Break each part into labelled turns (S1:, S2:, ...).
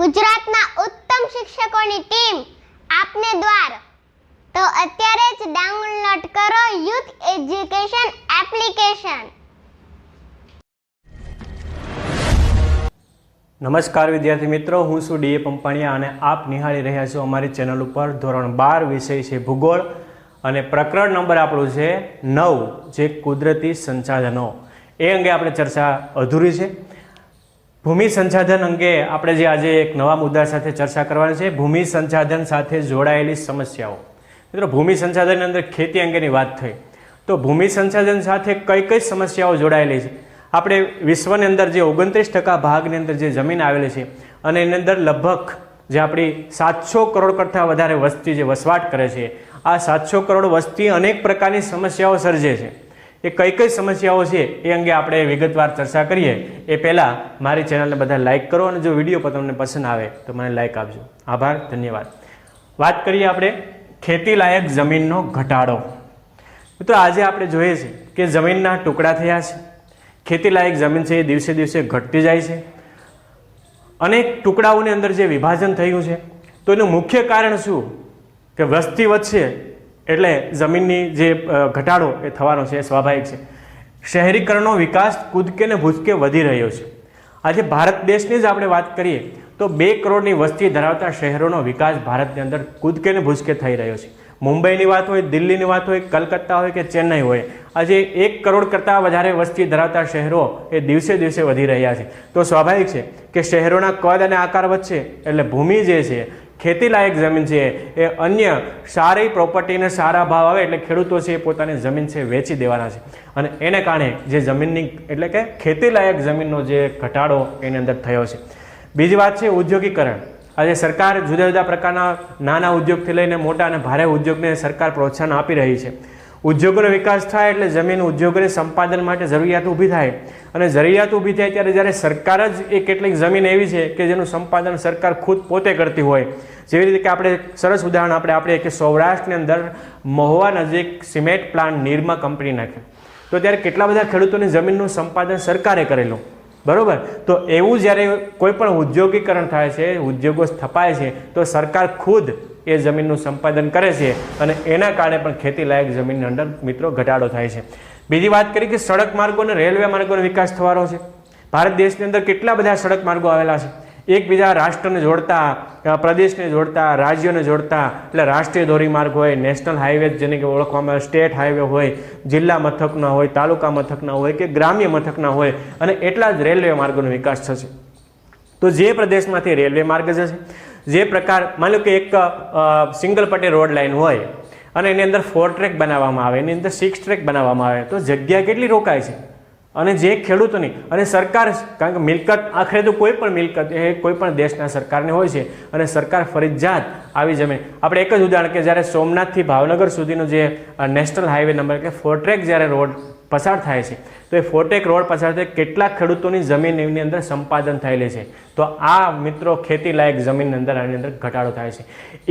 S1: ગુજરાતના ઉત્તમ શિક્ષકોની ટીમ આપને દ્વાર. તો અત્યારે જ ડાઉનલોડ કરો યુથ એજ્યુકેશન એપ્લિકેશન.
S2: નમસ્કાર વિદ્યાર્થી મિત્રો, હું છું ડીએ પંપાણિયા અને આપ નિહાળી રહ્યા છો અમારી ચેનલ ઉપર ધોરણ બાર વિષય છે ભૂગોળ અને પ્રકરણ નંબર આપણું છે નવ, જે કુદરતી સંસાધનો. એ અંગે આપણે ચર્ચા અધૂરી છે. ભૂમિ સંસાધન અંગે આપણે જે આજે એક નવા મુદ્દા સાથે ચર્ચા કરવાની છે, ભૂમિ સંસાધન સાથે જોડાયેલી સમસ્યાઓ. મિત્રો, ભૂમિ સંસાધનની અંદર ખેતી અંગેની વાત થઈ. તો ભૂમિ સંસાધન સાથે કઈ કઈ સમસ્યાઓ જોડાયેલી છે? આપણે વિશ્વની અંદર જે ઓગણત્રીસ ટકા ભાગની અંદર જે જમીન આવેલી છે, અને એની અંદર લગભગ જે આપણી સાતસો કરોડ કરતાં વધારે વસ્તી જે વસવાટ કરે છે, આ સાતસો કરોડ વસ્તી અનેક પ્રકારની સમસ્યાઓ સર્જે છે. એ કઈ કઈ સમસ્યાઓ છે એ અંગે આપણે વિગતવાર ચર્ચા કરીએ. એ પહેલાં મારી ચેનલને બધા લાઇક કરો અને જો વીડિયો પર તમને પસંદ આવે તો મને લાઇક આપજો. આભાર, ધન્યવાદ. વાત કરીએ આપણે ખેતીલાયક જમીનનો ઘટાડો. મિત્રો, આજે આપણે જોઈએ છે કે જમીનના ટુકડા થયા છે. ખેતીલાયક જમીન છે એ દિવસે દિવસે ઘટતી જાય છે. અનેક ટુકડાઓની અંદર જે વિભાજન થયું છે, તો એનું મુખ્ય કારણ શું? કે વસ્તી વધશે એટલે જમીનની જે ઘટાડો એ થવાનો છે એ સ્વાભાવિક છે. શહેરીકરણનો વિકાસ કૂદકે ને ભૂસકે વધી રહ્યો છે. આજે ભારત દેશની જ આપણે વાત કરીએ તો બે કરોડની વસ્તી ધરાવતા શહેરોનો વિકાસ ભારતની અંદર કૂદકે ને ભૂસકે થઈ રહ્યો છે. મુંબઈની વાત હોય, દિલ્હીની વાત હોય, કલકત્તા હોય કે ચેન્નઈ હોય, આજે એક કરોડ કરતાં વધારે વસ્તી ધરાવતા શહેરો એ દિવસે દિવસે વધી રહ્યા છે. તો સ્વાભાવિક છે કે શહેરોના કદ અને આકાર વધશે, એટલે ભૂમિ જે છે ખેતી લાયક જમીન છે. એ અન્ય સારી પ્રોપર્ટીને સારા ભાવ આવે એટલે ખેડૂતો છે એ પોતાની જમીન છે વેચી દેવાના છે. અને એને કારણે જે જમીનની એટલે કે ખેતીલાયક જમીનનો જે ઘટાડો એની અંદર થયો છે. બીજી વાત છે ઉદ્યોગીકરણ. આજે સરકાર જુદા જુદા પ્રકારના નાના ઉદ્યોગથી લઈને મોટા અને ભારે ઉદ્યોગને સરકાર પ્રોત્સાહન આપી રહી છે. ઉદ્યોગોનો વિકાસ થાય એટલે જમીન ઉદ્યોગોને સંપાદન માટે જરૂરિયાત ઊભી થાય. અને જરૂરિયાત ઊભી થાય ત્યારે જ્યારે સરકાર જ એ કેટલીક જમીન એવી છે કે જેનું સંપાદન સરકાર ખુદ પોતે કરતી હોય. જેવી રીતે કે આપણે સરસ ઉદાહરણ આપણે આપણે કે સૌરાષ્ટ્રની અંદર મહુવા નજીક સિમેન્ટ પ્લાન્ટ નિરમા કંપની નાખ્યો તો ત્યારે કેટલા બધા ખેડૂતોની જમીનનું સંપાદન સરકારે કરેલું? બરોબર? તો એવું જ્યારે કોઈ પણ ઉદ્યોગીકરણ થાય છે, ઉદ્યોગો સ્થપાય છે, તો સરકાર ખુદ એ જમીનનું સંપાદન કરે છે અને એના કારણે પણ ખેતી લાયક જમીનની અંદર મિત્રો ઘટાડો થાય છે. બીજી વાત કરી કે સડક માર્ગો અને રેલવે માર્ગોનો વિકાસ થવાનો છે. ભારત દેશની અંદર કેટલા બધા સડક માર્ગો આવેલા છે? એકબીજા રાષ્ટ્રને જોડતા પ્રદેશને જોડતા, રાજ્યોને જોડતા, એટલે રાષ્ટ્રીય ધોરીમાર્ગ હોય, નેશનલ હાઈવે જેને કે ઓળખવામાં આવે, સ્ટેટ હાઈવે હોય, જિલ્લા મથકના હોય, તાલુકા મથકના હોય કે ગ્રામ્ય મથકના હોય, અને એટલા જ રેલવે માર્ગોનો વિકાસ થશે. તો જે પ્રદેશમાંથી રેલવે માર્ગ જશે જે પ્રકાર, માની લો કે એક સિંગલ પટ્ટી રોડ લાઈન હોય અને એની અંદર ફોર ટ્રેક બનાવવામાં આવે, એની અંદર સિક્સ ટ્રેક બનાવવામાં આવે, તો જગ્યા કેટલી રોકાય છે? અને જે ખેડૂતોની, અને સરકાર, કારણ કે મિલકત, આખરે તો કોઈ પણ મિલકત, એ કોઈ પણ દેશના સરકારને હોય છે, અને સરકાર ફરજિયાત આવી જમીન આપણે એક જ ઉદાહરણ કે જ્યારે સોમનાથથી ભાવનગર સુધીનો જે નેશનલ હાઈવે નંબર કે ફોર ટ્રેક જ્યારે રોડ પસાર થાય છે. તો એ ફોરટેક રોડ પસાર થાય, કેટલાક ખેડૂતોની જમીન એની અંદર સંપાદન થયેલી છે. તો આ મિત્રો ખેતી લાયક જમીનની અંદર, આની અંદર ઘટાડો થાય છે.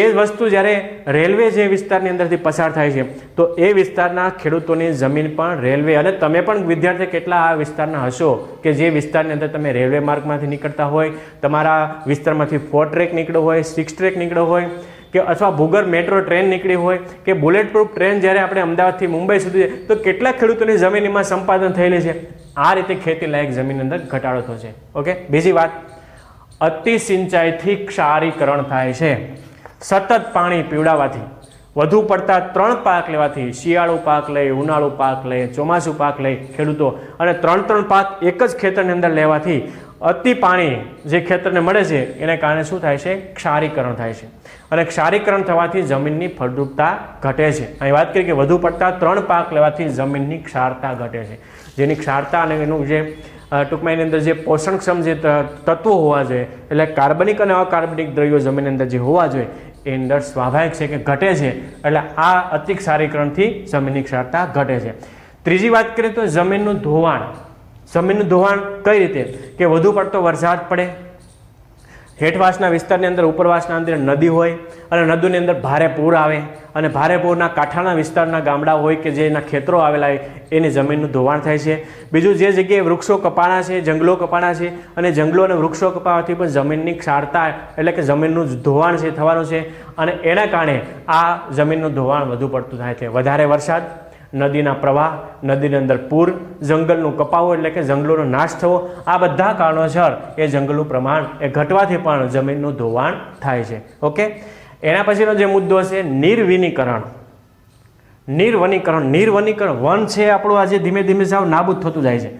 S2: એ વસ્તુ જ્યારે રેલવે જે વિસ્તારની અંદરથી પસાર થાય છે, તો એ વિસ્તારના ખેડૂતોની જમીન પણ રેલવે અને તમે પણ વિદ્યાર્થી કેટલા આ વિસ્તારના હશો કે જે વિસ્તારની અંદર તમે રેલવે માર્ગમાંથી નીકળતા હોય, તમારા વિસ્તારમાંથી ફોર ટ્રેક નીકળ્યો હોય, સિક્સ ટ્રેક નીકળ્યો હોય કે અથવા ભૂગર્ભ મેટ્રો ટ્રેન નીકળી હોય કે બુલેટ પ્રૂફ ટ્રેન જ્યારે આપણે અમદાવાદથી મુંબઈ સુધી તો કેટલા ખેડૂતોની જમીનમાં સંપાદન થયેલી છે? આ રીતે ખેતી લાયક જમીન અંદર ઘટાડો થશે ઓકે? બીજી વાત. અતિ સિંચાઈથી ક્ષારીકરણ થાય છે. સતત પાણી પીવડાવવાથી. વધુ પડતા ત્રણ પાક લેવાથી. શિયાળુ પાક લઈ, ઉનાળુ પાક લઈ, ચોમાસું પાક લઈ ખેડૂતો અને ત્રણ ત્રણ પાક એક જ ખેતરની અંદર લેવાથી અતિ પાણી જે ખેતરને મળે છે, એને કારણે શું થાય છે? ક્ષારીકરણ થાય છે. અને ક્ષારીકરણ થવાથી જમીનની ફળદ્રુપતા ઘટે છે. અહીં વાત કરીએ કે વધુ પડતા ત્રણ પાક લેવાથી જમીનની ક્ષારતા ઘટે છે. જેની ક્ષારતા અને એનું જે ટૂંકમાં એની અંદર જે પોષણક્ષમ જે તત્વો હોવા જોઈએ, એટલે કાર્બનિક અને અકાર્બનિક દ્રવ્યો જમીનની અંદર જે હોવા જોઈએ, એ અંદર સ્વાભાવિક છે કે ઘટે છે. એટલે આ અતિ ક્ષારીકરણથી જમીનની ક્ષારતા ઘટે છે. ત્રીજી વાત કરીએ તો જમીનનું ધોવાણ. જમીનનું ધોવાણ કઈ રીતે? કે વધુ પડતો વરસાદ પડે? હેઠવાસના વિસ્તારની અંદર, ઉપરવાસના અંદર નદી હોય અને નદીની અંદર ભારે પૂર આવે અને ભારે પૂરના કાંઠાના વિસ્તારના ગામડા હોય કે જે એના ખેતરો આવેલા હોય, એની જમીનનું ધોવાણ થાય છે. બીજું જે જગ્યાએ વૃક્ષો કપાણા છે, જંગલો કપાણા છે અને જંગલો અને વૃક્ષો કપાવાથી પણ જમીનની ક્ષારતા એટલે કે જમીનનું ધોવાણ છે, થવાનું છે અને એના કારણે આ જમીનનું ધોવાણ વધુ પડતું થાય છે. વધારે વરસાદ નદીના પ્રવાહ, નદીની અંદર પૂર, જંગલનું કપાવો એટલે કે જંગલોનો નાશ થવો, આ બધા કારણોસર એ જંગલનું પ્રમાણ એ ઘટવાથી પણ જમીનનું ધોવાણ થાય છે. ઓકે? એના પછીનો જે મુદ્દો છે, નિર્વિનીકરણ. નિર્વનીકરણ નિર્વનીકરણ, વન છે આપણું આજે ધીમે ધીમે સાવ નાબૂદ થતું જાય છે.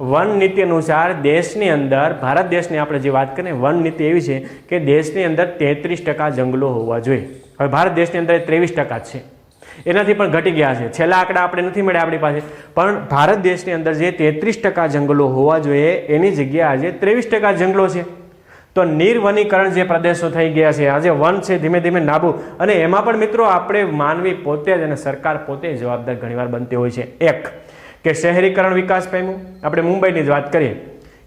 S2: વન નીતિ અનુસાર દેશની અંદર, ભારત દેશની આપણે જે વાત કરીએ, વન નીતિ એવી છે કે દેશની અંદર તેત્રીસ ટકા જંગલો હોવા જોઈએ. હવે ભારત દેશની અંદર ત્રેવીસ ટકા છે. એનાથી પણ ઘટી ગયા છે. છેલ્લા આંકડા આપણે નથી મળ્યા આપણી પાસે. પણ ભારત દેશની અંદર જે તેત્રીસ ટકા જંગલો હોવા જોઈએ, એની જગ્યાએ આજે ત્રેવીસ ટકા જંગલો છે. તો નિર્વનીકરણ જે પ્રદેશો થઈ ગયા છે, આજે વન છે, ધીમે ધીમે નાબૂ. અને એમાં પણ મિત્રો આપણે માનવી પોતે જ અને સરકાર પોતે જવાબદાર ઘણીવાર બનતી હોય છે. એક, કે શહેરીકરણ વિકાસ પામ્યું. આપણે મુંબઈની જ વાત કરીએ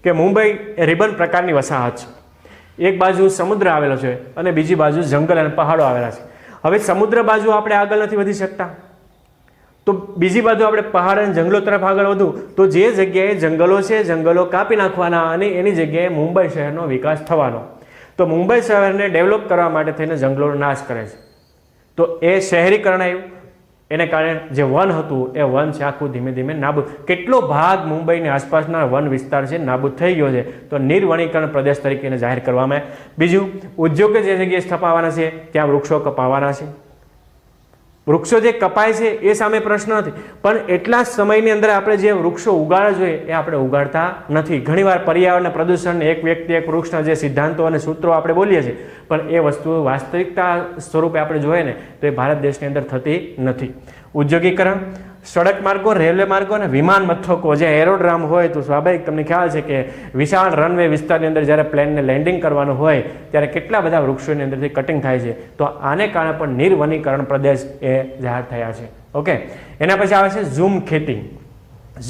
S2: કે મુંબઈ એ રિબન પ્રકારની વસાહત છે. એક બાજુ સમુદ્ર આવેલો છે અને બીજી બાજુ જંગલ અને પહાડો આવેલા છે. હવે સમુદ્ર બાજુ આપણે આગળ નથી વધી શકતા. તો બીજી બાજુ આપણે પહાડ અને જંગલો તરફ આગળ વધુ. તો જે જગ્યાએ જંગલો છે, જંગલો કાપી નાખવાના અને એની જગ્યાએ મુંબઈ શહેરનો વિકાસ થવાનો. તો મુંબઈ શહેરને ડેવલપ કરવા માટે થઈને જંગલોનો નાશ કરે છે. તો એ શહેરીકરણ આવ્યું. એને કારણે જે વન હતું, એ વન છે આખું ધીમે ધીમે નાબૂદ. કેટલો ભાગ મુંબઈની આસપાસના વન વિસ્તાર છે નાબૂદ થઈ ગયો છે, તો નિર્વણીકરણ પ્રદેશ તરીકે જાહેર કરવામાં આવે બીજું, ઉદ્યોગ જે જગ્યાએ સ્થપાવાના છે, ત્યાં વૃક્ષો કપાવાના છે. વૃક્ષો જે કપાય છે એ સામે પ્રશ્ન નથી. પણ એટલા જ સમયની અંદર આપણે જે વૃક્ષો ઉગાડવા જોઈએ એ આપણે ઉગાડતા નથી. ઘણીવાર પર્યાવરણ પ્રદૂષણને એક વ્યક્તિ, એક વૃક્ષના જે સિદ્ધાંતો અને સૂત્રો આપણે બોલીએ છીએ, પણ એ વસ્તુ વાસ્તવિકતા સ્વરૂપે આપણે જોઈએ ને તો એ ભારત દેશની અંદર થતી નથી. ઉદ્યોગીકરણ સડક માર્ગો, રેલવે માર્ગો અને વિમાન મથકો. જે એરોડ્રામ હોય તો સ્વાભાવિક તમને ખ્યાલ છે કે વિશાળ રનવે વિસ્તારની અંદર જ્યારે પ્લેનને લેન્ડિંગ કરવાનું હોય, ત્યારે કેટલા બધા વૃક્ષોની અંદરથી કટિંગ થાય છે. તો આને કારણે પણ નિર્વનીકરણ પ્રદેશ એ જાહેર થયા છે. ઓકે એના પછી આવે છે ઝૂમ ખેતી.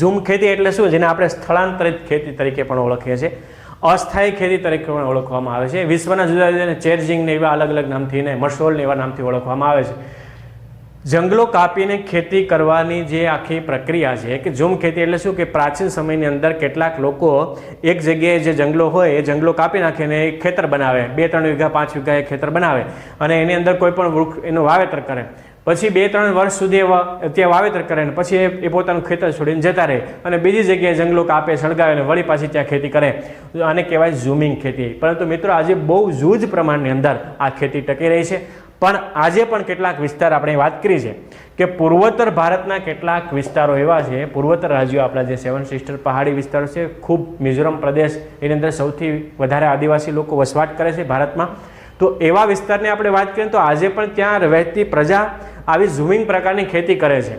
S2: ઝૂમ ખેતી એટલે શું? જેને આપણે સ્થળાંતરિત ખેતી તરીકે પણ ઓળખીએ છીએ. અસ્થાયી ખેતી તરીકે પણ ઓળખવામાં આવે છે. વિશ્વના જુદા જુદા ચેરજિંગને એવા અલગ અલગ નામથી ને મશોલને એવા નામથી ઓળખવામાં આવે છે. જંગલો કાપીને ખેતી કરવાની જે આખી પ્રક્રિયા છે, કે ઝૂમ ખેતી એટલે શું કે પ્રાચીન સમયની અંદર કેટલાક લોકો એક જગ્યાએ જે જંગલો હોય એ જંગલો કાપી નાખીને એક ખેતર બનાવે. બે, ત્રણ વીઘા, પાંચ વીઘા એ ખેતર બનાવે અને એની અંદર કોઈ પણ વૃક્ષ એનું વાવેતર કરે. પછી બે, ત્રણ વર્ષ સુધી ત્યાં વાવેતર કરે ને પછી એ- પોતાનું ખેતર છોડીને જતા રહે અને બીજી જગ્યાએ જંગલો કાપે, સળગાવે ને વળી પાછી ત્યાં ખેતી કરે. આને કહેવાય ઝૂમિંગ ખેતી. પરંતુ મિત્રો, આજે બહુ જૂજ પ્રમાણની અંદર આ ખેતી ટકી રહી છે. પણ આજે પણ કેટલાક વિસ્તાર આપણે વાત કરી છે કે પૂર્વોત્તર ભારતના કેટલાક વિસ્તારો એવા છે, પૂર્વોત્તર રાજ્યો આપણા જે સેવન સિસ્ટર પહાડી વિસ્તારો છે, ખૂબ મિઝોરમ પ્રદેશ, એની અંદર સૌથી વધારે આદિવાસી લોકો વસવાટ કરે છે ભારતમાં. તો એવા વિસ્તારની આપણે વાત કરીએ તો આજે પણ ત્યાં રહેતી પ્રજા આવી ઝૂમિંગ પ્રકારની ખેતી કરે છે.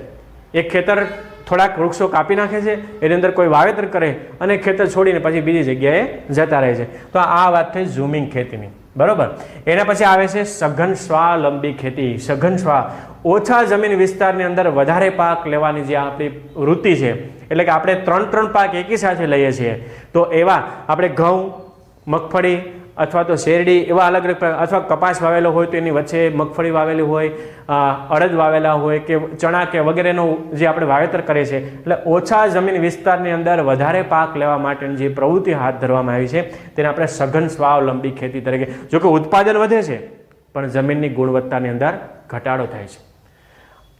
S2: એક ખેતર થોડાક વૃક્ષો કાપી નાખે છે, એની અંદર કોઈ વાવેતર કરે અને ખેતર છોડીને પછી બીજી જગ્યાએ જતા રહે છે. તો આ વાત થઈ ઝૂમિંગ ખેતીની. બરોબર? એના પછી આવે છે સઘન સ્વાવલંબી ખેતી. સઘન સ્વા ઓછા જમીન વિસ્તારની અંદર વધારે પાક લેવાની જે આપણી વૃત્તિ છે, એટલે કે આપણે ત્રણ ત્રણ પાક એકી સાથે લઈએ છીએ, તો એવા આપણે ઘઉં, મગફળી અથવા તો શેરડી એવા અલગ અલગ અથવા કપાસ વાવેલો હોય તો એની વચ્ચે મગફળી વાવેલી હોય અડદ વાવેલા હોય કે ચણા કે વગેરેનું જે આપણે વાવેતર કરીએ છીએ એટલે ઓછા જમીન વિસ્તારની અંદર વધારે પાક લેવા માટેની જે પ્રવૃત્તિ હાથ ધરવામાં આવી છે, તેને આપણે સઘન સ્વાવલંબી ખેતી તરીકે જોકે ઉત્પાદન વધે છે, પણ જમીનની ગુણવત્તાની અંદર ઘટાડો થાય છે.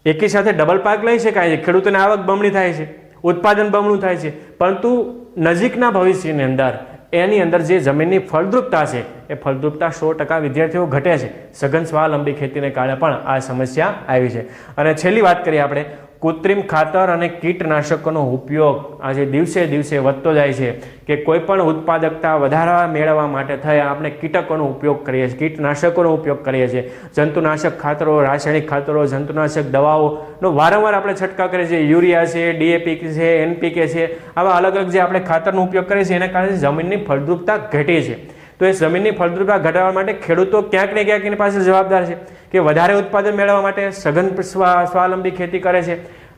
S2: એકી સાથે ડબલ પાક લઈ શકાય છે ખેડૂતોને આવક બમણી થાય છે, ઉત્પાદન બમણું થાય છે, પરંતુ નજીકના ભવિષ્યની અંદર એની અંદર જે જમીનની ફળદ્રુપતા છે, એ ફળદ્રુપતા સો ટકા વિદ્યાર્થીઓ ઘટે છે. સઘન સ્વાવલંબી ખેતીને કારણે પણ આ સમસ્યા આવી છે. અને છેલ્લી વાત કરીએ આપણે કૃત્રિમ ખાતર અને કીટનાશકોનો ઉપયોગ આજે દિવસે દિવસે વધતો જાય છે કે કોઈપણ ઉત્પાદકતા વધારવા મેળવવા માટે થઈ આપણે કીટકોનો ઉપયોગ કરીએ છીએ, કીટનાશકોનો ઉપયોગ કરીએ છીએ. જંતુનાશક ખાતરો, રાસાયણિક ખાતરો, જંતુનાશક દવાઓનો વારંવાર આપણે છંટકાવ કરીએ છીએ. યુરિયા છે ડીએપી છે એનપીકે છે, આવા અલગ અલગ જે આપણે ખાતરનો ઉપયોગ કરીએ છીએ, એના કારણે જમીનની ફળદ્રુપતા ઘટે છે. તો એ જમીનની ફળદ્રુપતા ઘટાડવા માટે ખેડૂતો ક્યાંક ને ક્યાંક એની પાસે જવાબદાર છે કે વધારે ઉત્પાદન મેળવવા માટે સઘન સ્વા, સ્વાવલંબી ખેતી કરે છે,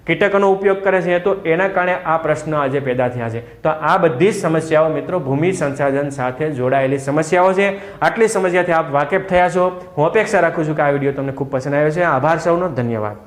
S2: કીટકોનો ઉપયોગ કરે છે, તો એના કારણે આ પ્રશ્ન આજે પેદા થયા છે. તો આ બધી જ સમસ્યાઓ મિત્રો ભૂમિ સંસાધન સાથે જોડાયેલી સમસ્યાઓ છે. આટલી સમસ્યાથી આપ વાકેફ થયા છો. હું અપેક્ષા રાખું છું કે આ વીડિયો તમને ખૂબ પસંદ આવ્યો છે. આભાર સૌનો. ધન્યવાદ.